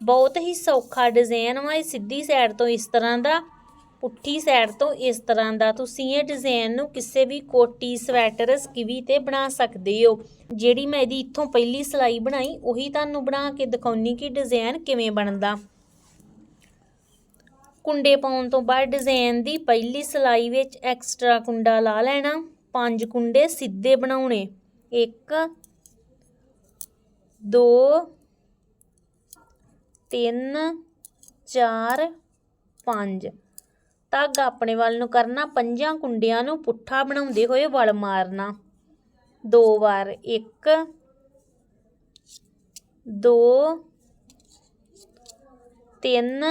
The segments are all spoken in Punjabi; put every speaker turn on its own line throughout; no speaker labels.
ਬਹੁਤ ਹੀ ਸੌਖਾ ਡਿਜ਼ਾਈਨ ਵਾ, ਇਹ ਸਿੱਧੀ ਸਾਈਡ ਤੋਂ ਇਸ ਤਰ੍ਹਾਂ ਦਾ, ਪੁੱਠੀ ਸਾਈਡ ਤੋਂ ਇਸ ਤਰ੍ਹਾਂ ਦਾ। ਤੁਸੀਂ ਇਹ ਡਿਜ਼ਾਈਨ ਨੂੰ ਕਿਸੇ ਵੀ ਕੋਟੀ, ਸਵੈਟਰ, ਸਕਿਵੀ ਤੇ ਬਣਾ ਸਕਦੇ ਹੋ। ਜਿਹੜੀ ਮੈਂ ਇਹਦੀ ਇੱਥੋਂ ਪਹਿਲੀ ਸਲਾਈ ਬਣਾਈ, ਉਹੀ ਤੁਹਾਨੂੰ ਬਣਾ ਕੇ ਦਿਖਾਉਣੀ ਕਿ ਡਿਜ਼ਾਈਨ ਕਿਵੇਂ ਬਣਦਾ। ਕੁੰਡੇ ਪਾਉਣ ਤੋਂ ਬਾਅਦ ਡਿਜ਼ਾਈਨ ਦੀ ਪਹਿਲੀ ਸਲਾਈ ਵਿੱਚ ਐਕਸਟਰਾ ਕੁੰਡਾ ਲਾ ਲੈਣਾ, ਪੰਜ ਕੁੰਡੇ ਸਿੱਧੇ ਬਣਾਉਣੇ। 1 2 ਤਿੰਨ, ਚਾਰ, ਪੰਜ। ਧਾਗਾ ਆਪਣੇ ਵੱਲ ਨੂੰ ਕਰਨਾ, ਪੰਜਾਂ ਕੁੰਡਿਆਂ ਨੂੰ ਪੁੱਠਾ ਬਣਾਉਂਦੇ ਹੋਏ ਵਲ ਮਾਰਨਾ। ਦੋ ਵਾਰ, ਇੱਕ, ਦੋ, ਤਿੰਨ,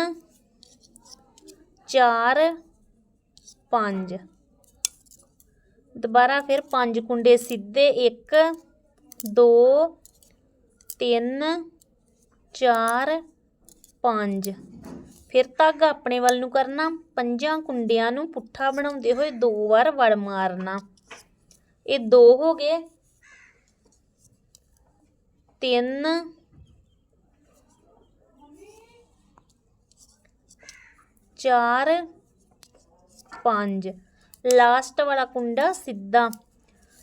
ਚਾਰ, ਪੰਜ। ਦੁਬਾਰਾ ਫਿਰ ਪੰਜ ਕੁੰਡੇ ਸਿੱਧੇ, ਇੱਕ, ਦੋ, ਤਿੰਨ, ਚਾਰ ਪੰਜ। ਫਿਰ ਧਾਗਾ ਆਪਣੇ ਵੱਲ ਨੂੰ ਕਰਨਾ, ਪੰਜਾਂ ਕੁੰਡਿਆਂ ਨੂੰ ਪੁੱਠਾ ਬਣਾਉਂਦੇ ਹੋਏ ਦੋ ਵਾਰ ਵੜ ਮਾਰਨਾ। ਇਹ ਦੋ ਹੋ ਗਏ। ਤਿੰਨ। ਚਾਰ। ਪੰਜ। ਲਾਸਟ ਵਾਲਾ ਕੁੰਡਾ ਸਿੱਧਾ।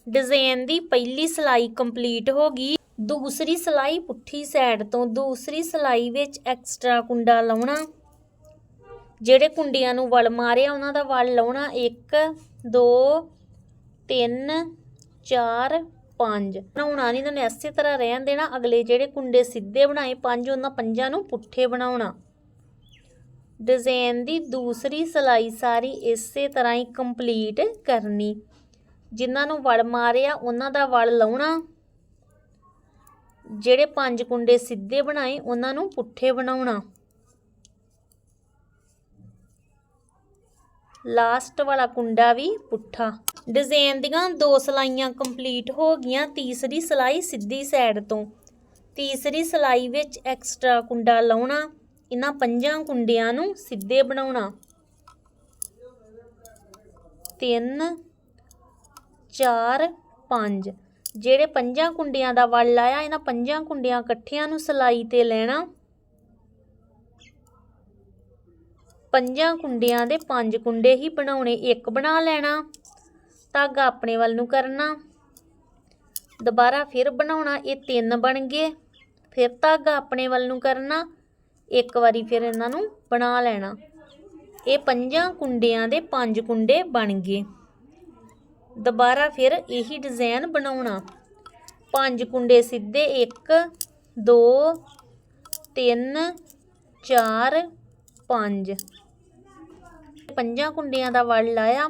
ਡਿਜ਼ਾਈਨ ਦੀ ਪਹਿਲੀ ਸਲਾਈ ਕੰਪਲੀਟ ਹੋ ਗਈ। ਦੂਸਰੀ ਸਲਾਈ ਪੁੱਠੀ ਸਾਈਡ ਤੋਂ ਦੂਸਰੀ ਸਲਾਈ ਵਿੱਚ ਐਕਸਟਰਾ ਕੁੰਡਾ ਲਾਉਣਾ। ਜਿਹੜੇ ਕੁੰਡੀਆਂ ਨੂੰ ਵਲ ਮਾਰਿਆ, ਉਹਨਾਂ ਦਾ ਵਲ ਲਾਉਣਾ 1 2 3 4 5 ਬਣਾਉਣਾ ਨਹੀਂ ਤੁਹਾਨੂੰ ਇਸੇ ਤਰ੍ਹਾਂ ਰਹਿਣ ਦੇਣਾ। ਅਗਲੇ ਜਿਹੜੇ ਕੁੰਡੇ ਸਿੱਧੇ ਬਣਾਏ, ਪੰਜ, ਉਹਨਾਂ ਪੰਜਾਂ ਨੂੰ ਪੁੱਠੇ ਬਣਾਉਣਾ। ਡਿਜ਼ਾਈਨ ਦੀ ਦੂਸਰੀ ਸਲਾਈ ਸਾਰੀ ਇਸੇ ਤਰ੍ਹਾਂ ਹੀ ਕੰਪਲੀਟ ਕਰਨੀ। ਜਿਨ੍ਹਾਂ ਨੂੰ ਵਲ ਮਾਰਿਆ, ਉਹਨਾਂ ਦਾ ਵਲ ਲਾਉਣਾ। ਜਿਹੜੇ ਪੰਜ ਕੁੰਡੇ ਸਿੱਧੇ ਬਣਾਏ, ਉਹਨਾਂ ਨੂੰ ਪੁੱਠੇ ਬਣਾਉਣਾ। ਲਾਸਟ ਵਾਲਾ ਕੁੰਡਾ ਵੀ ਪੁੱਠਾ। ਡਿਜ਼ਾਈਨ ਦੀਆਂ ਦੋ ਸਲਾਈਆਂ ਕੰਪਲੀਟ ਹੋ ਗਈਆਂ, ਤੀਸਰੀ ਸਲਾਈ ਸਿੱਧੀ ਸਾਈਡ ਤੋਂ। ਤੀਸਰੀ ਸਲਾਈ ਵਿੱਚ ਐਕਸਟਰਾ ਕੁੰਡਾ ਲਾਉਣਾ, ਇਹਨਾਂ ਪੰਜਾਂ ਕੁੰਡਿਆਂ ਨੂੰ ਸਿੱਧੇ ਬਣਾਉਣਾ। 3 4 5 ਜਿਹੜੇ ਪੰਜਾਂ ਕੁੰਡਿਆਂ ਦਾ ਵਲ ਲਾਇਆ, ਇਹਨਾਂ ਪੰਜਾਂ ਕੁੰਡਿਆਂ ਇਕੱਠਿਆਂ ਨੂੰ ਸਲਾਈ ਤੇ ਲੈਣਾ। ਪੰਜਾਂ ਕੁੰਡਿਆਂ ਦੇ ਪੰਜ ਕੁੰਡੇ ਹੀ ਬਣਾਉਣੇ, ਇੱਕ ਬਣਾ ਲੈਣਾ, ਧਾਗਾ ਆਪਣੇ ਵੱਲ ਨੂੰ ਕਰਨਾ। ਦੁਬਾਰਾ ਫਿਰ ਬਣਾਉਣਾ, ਇਹ ਤਿੰਨ ਬਣ ਗਏ। ਫਿਰ ਧਾਗਾ ਆਪਣੇ ਵੱਲ ਨੂੰ ਕਰਨਾ, ਇੱਕ ਵਾਰੀ ਫਿਰ ਇਹਨਾਂ ਨੂੰ ਬਣਾ ਲੈਣਾ। ਇਹ ਪੰਜਾਂ ਕੁੰਡਿਆਂ ਦੇ ਪੰਜ ਕੁੰਡੇ ਬਣ ਗਏ। ਦੁਬਾਰਾ ਫਿਰ ਇਹੀ ਡਿਜ਼ਾਈਨ ਬਣਾਉਣਾ। ਪੰਜ ਕੁੰਡੇ ਸਿੱਧੇ 1 2 3 4 5 ਪੰਜਾਂ ਕੁੰਡਿਆਂ ਦਾ ਵਲ ਲਾਇਆ।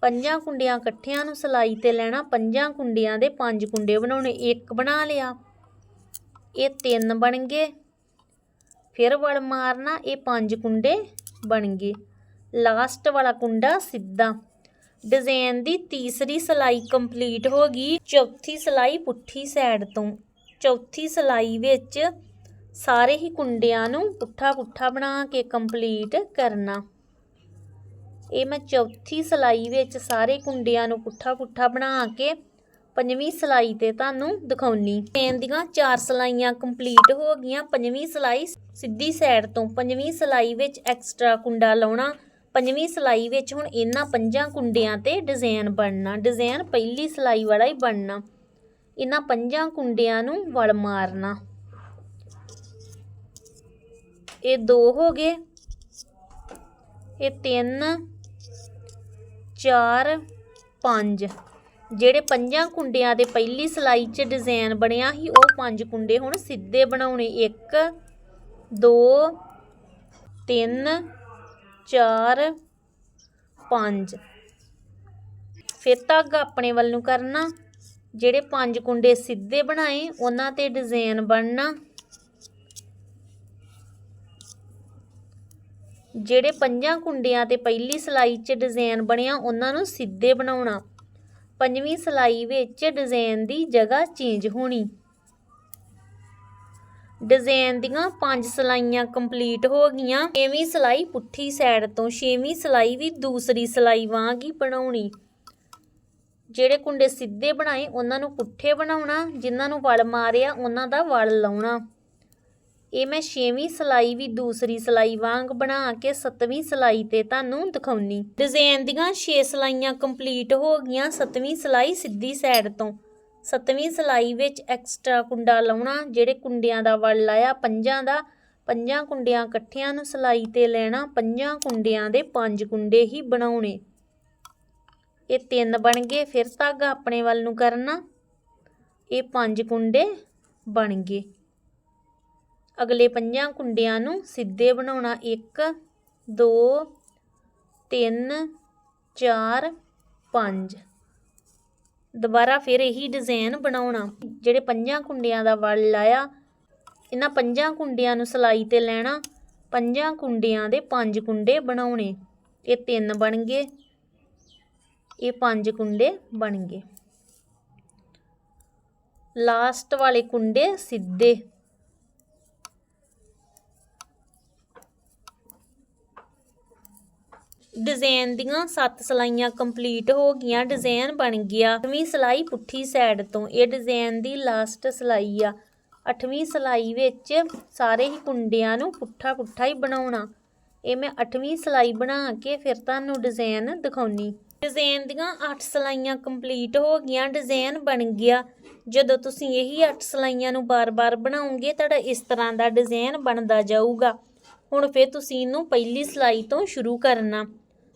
ਪੰਜਾਂ ਕੁੰਡਿਆਂ ਇਕੱਠਿਆਂ ਨੂੰ ਸਲਾਈ ਤੇ ਲੈਣਾ। ਪੰਜਾਂ ਕੁੰਡਿਆਂ ਦੇ ਪੰਜ ਕੁੰਡੇ ਬਣਾਉਣੇ। ਇੱਕ ਬਣਾ ਲਿਆ। ਇਹ ਤਿੰਨ ਬਣ ਗਏ। ਫਿਰ ਵਲ ਮਾਰਨਾ। ਇਹ ਪੰਜ ਕੁੰਡੇ ਬਣ ਗਏ। ਲਾਸਟ ਵਾਲਾ ਕੁੰਡਾ ਸਿੱਧਾ। ਡਿਜ਼ਾਈਨ ਦੀ ਤੀਸਰੀ ਸਲਾਈ ਕੰਪਲੀਟ ਹੋ ਗਈ। ਚੌਥੀ ਸਲਾਈ ਪੁੱਠੀ ਸਾਈਡ ਤੋਂ। ਚੌਥੀ ਸਲਾਈ ਵਿੱਚ ਸਾਰੇ ਹੀ ਕੁੰਡਿਆਂ ਨੂੰ ਪੁੱਠਾ ਪੁੱਠਾ ਬਣਾ ਕੇ ਕੰਪਲੀਟ ਕਰਨਾ। ਇਹ ਮੈਂ ਚੌਥੀ ਸਲਾਈ ਵਿੱਚ ਸਾਰੇ ਕੁੰਡਿਆਂ ਨੂੰ ਪੁੱਠਾ ਪੁੱਠਾ ਬਣਾ ਕੇ ਪੰਜਵੀਂ ਸਲਾਈ ਤੇ ਤੁਹਾਨੂੰ ਦਿਖਾਉਣੀ। ਚੇਨ ਦੀਆਂ ਚਾਰ ਸਲਾਈਆਂ ਕੰਪਲੀਟ ਹੋ ਗਈਆਂ। ਪੰਜਵੀਂ ਸਲਾਈ ਸਿੱਧੀ ਸਾਈਡ ਤੋਂ। ਪੰਜਵੀਂ ਸਲਾਈ ਵਿੱਚ ਐਕਸਟਰਾ ਕੁੰਡਾ ਲਾਉਣਾ। ਪੰਜਵੀਂ ਸਲਾਈ ਵਿੱਚ ਹੁਣ ਇਹਨਾਂ ਪੰਜਾਂ ਕੁੰਡਿਆਂ ਤੇ ਡਿਜ਼ਾਈਨ ਬਣਨਾ ਡਿਜ਼ਾਈਨ ਪਹਿਲੀ ਸਲਾਈ ਵਾਲਾ ਹੀ ਬਣਨਾ। ਇਹਨਾਂ ਪੰਜਾਂ ਕੁੰਡਿਆਂ ਨੂੰ ਵਲ ਮਾਰਨਾ। ਇਹ ਦੋ ਹੋ ਗਏ। ਇਹ ਤਿੰਨ, ਚਾਰ, ਪੰਜ। ਜਿਹੜੇ ਪੰਜਾਂ ਕੁੰਡਿਆਂ ਦੇ ਪਹਿਲੀ ਸਲਾਈ 'ਚ ਡਿਜ਼ਾਈਨ ਬਣਿਆ ਸੀ, ਉਹ ਪੰਜ ਕੁੰਡੇ ਹੁਣ ਸਿੱਧੇ ਬਣਾਉਣੇ। 1 2 3 4 5 ਫਿਰ ਧਾਗਾ ਆਪਣੇ ਵੱਲ ਨੂੰ ਕਰਨਾ। ਜਿਹੜੇ ਪੰਜ ਕੁੰਡੇ ਸਿੱਧੇ ਬਣਾਏ, ਉਹਨਾਂ ਤੇ ਡਿਜ਼ਾਈਨ ਬਣਨਾ। ਜਿਹੜੇ ਪੰਜਾਂ ਕੁੰਡਿਆਂ ਤੇ ਪਹਿਲੀ ਸਲਾਈ 'ਚ ਡਿਜ਼ਾਈਨ ਬਣਿਆ, ਉਹਨਾਂ ਨੂੰ ਸਿੱਧੇ ਬਣਾਉਣਾ। ਪੰਜਵੀਂ ਸਲਾਈ ਵਿੱਚ ਡਿਜ਼ਾਈਨ ਦੀ ਜਗ੍ਹਾ ਚੇਂਜ ਹੋਣੀ। ਡਿਜ਼ਾਈਨ ਦੀਆਂ ਪੰਜ ਸਲਾਈਆਂ ਕੰਪਲੀਟ ਹੋ ਗਈਆਂ। ਛੇਵੀਂ ਸਲਾਈ ਪੁੱਠੀ ਸਾਈਡ ਤੋਂ, ਛੇਵੀਂ ਸਲਾਈ ਵੀ ਦੂਸਰੀ ਸਲਾਈ ਵਾਂਗ ਹੀ ਬਣਾਉਣੀ। ਜਿਹੜੇ ਕੁੰਡੇ ਸਿੱਧੇ ਬਣਾਏ, ਉਹਨਾਂ ਨੂੰ ਪੁੱਠੇ ਬਣਾਉਣਾ, ਜਿਨ੍ਹਾਂ ਨੂੰ ਵਲ ਮਾਰਿਆ, ਉਹਨਾਂ ਦਾ ਵਲ ਲਾਉਣਾ। ਇਹ ਮੈਂ ਛੇਵੀਂ ਸਲਾਈ ਵੀ ਦੂਸਰੀ ਸਲਾਈ ਵਾਂਗ ਬਣਾ ਕੇ ਸੱਤਵੀਂ ਸਲਾਈ ਤੇ ਤੁਹਾਨੂੰ ਦਿਖਾਉਣੀ। ਡਿਜ਼ਾਈਨ ਦੀਆਂ 6 ਸਲਾਈਆਂ ਕੰਪਲੀਟ ਹੋ ਗਈਆਂ, ਸੱਤਵੀਂ ਸਲਾਈ ਸਿੱਧੀ ਸਾਈਡ ਤੋਂ। ਸੱਤਵੀਂ ਸਲਾਈ ਵਿੱਚ ਐਕਸਟਰਾ ਕੁੰਡਾ ਲਾਉਣਾ, ਜਿਹੜੇ ਕੁੰਡਿਆਂ ਦਾ ਵਲ ਲਾਇਆ ਪੰਜਾਂ ਦਾ, ਪੰਜਾਂ ਕੁੰਡਿਆਂ ਇਕੱਠਿਆਂ ਨੂੰ ਸਲਾਈ ਤੇ ਲੈਣਾ, ਪੰਜਾਂ ਕੁੰਡਿਆਂ ਦੇ ਪੰਜ ਕੁੰਡੇ ਹੀ ਬਣਾਉਣੇ। ਇਹ ਤਿੰਨ ਬਣ ਗਏ, ਫਿਰ ਧਾਗਾ ਆਪਣੇ ਵੱਲ ਨੂੰ ਕਰਨਾ, ਇਹ ਪੰਜ ਕੁੰਡੇ ਬਣ ਗਏ। ਅਗਲੇ ਪੰਜਾਂ ਕੁੰਡਿਆਂ ਨੂੰ ਸਿੱਧੇ ਬਣਾਉਣਾ 1 2 3 4 5 ਦੁਬਾਰਾ ਫਿਰ ਇਹੀ ਡਿਜ਼ਾਈਨ ਬਣਾਉਣਾ। ਜਿਹੜੇ ਪੰਜਾਂ ਕੁੰਡਿਆਂ ਦਾ ਵਲ ਲਾਇਆ, ਇਹਨਾਂ ਪੰਜਾਂ ਕੁੰਡਿਆਂ ਨੂੰ ਸਲਾਈ ਤੇ ਲੈਣਾ, ਪੰਜਾਂ ਕੁੰਡਿਆਂ ਦੇ ਪੰਜ ਕੁੰਡੇ ਬਣਾਉਣੇ। ਇਹ ਤਿੰਨ ਬਣ ਗਏ, ਇਹ ਪੰਜ ਕੁੰਡੇ ਬਣ ਗਏ। ਲਾਸਟ ਵਾਲੇ ਕੁੰਡੇ ਸਿੱਧੇ। ਡਿਜ਼ਾਈਨ ਦੀਆਂ 7 ਸਲਾਈਆਂ ਕੰਪਲੀਟ ਹੋ ਗਈਆਂ ਡਿਜ਼ਾਈਨ ਬਣ ਗਿਆ। 8ਵੀਂ ਸਲਾਈ ਪੁੱਠੀ ਸਾਈਡ ਤੋਂ, ਇਹ ਡਿਜ਼ਾਈਨ ਦੀ ਲਾਸਟ ਸਲਾਈ ਆ। 8ਵੀਂ ਸਲਾਈ ਵਿੱਚ ਸਾਰੇ ਹੀ ਕੁੰਡਿਆਂ ਨੂੰ ਪੁੱਠਾ ਪੁੱਠਾ ਹੀ ਬਣਾਉਣਾ। ਇਹ ਮੈਂ 8ਵੀਂ ਸਲਾਈ ਬਣਾ ਕੇ ਫਿਰ ਤੁਹਾਨੂੰ ਡਿਜ਼ਾਈਨ ਦਿਖਾਉਣੀ। ਡਿਜ਼ਾਈਨ ਦੀਆਂ 8 ਸਲਾਈਆਂ ਕੰਪਲੀਟ ਹੋ ਗਈਆਂ ਡਿਜ਼ਾਈਨ ਬਣ ਗਿਆ। ਜਦੋਂ ਤੁਸੀਂ ਇਹੀ 8 ਸਲਾਈਆਂ ਨੂੰ ਬਾਰ-ਬਾਰ ਬਣਾਉਂਗੇ ਤੁਹਾਡਾ ਇਸ ਤਰ੍ਹਾਂ ਦਾ ਡਿਜ਼ਾਈਨ ਬਣਦਾ ਜਾਊਗਾ। ਹੁਣ ਫਿਰ ਤੁਸੀਂ ਇਹਨੂੰ ਪਹਿਲੀ ਸਲਾਈ ਤੋਂ ਸ਼ੁਰੂ ਕਰਨਾ।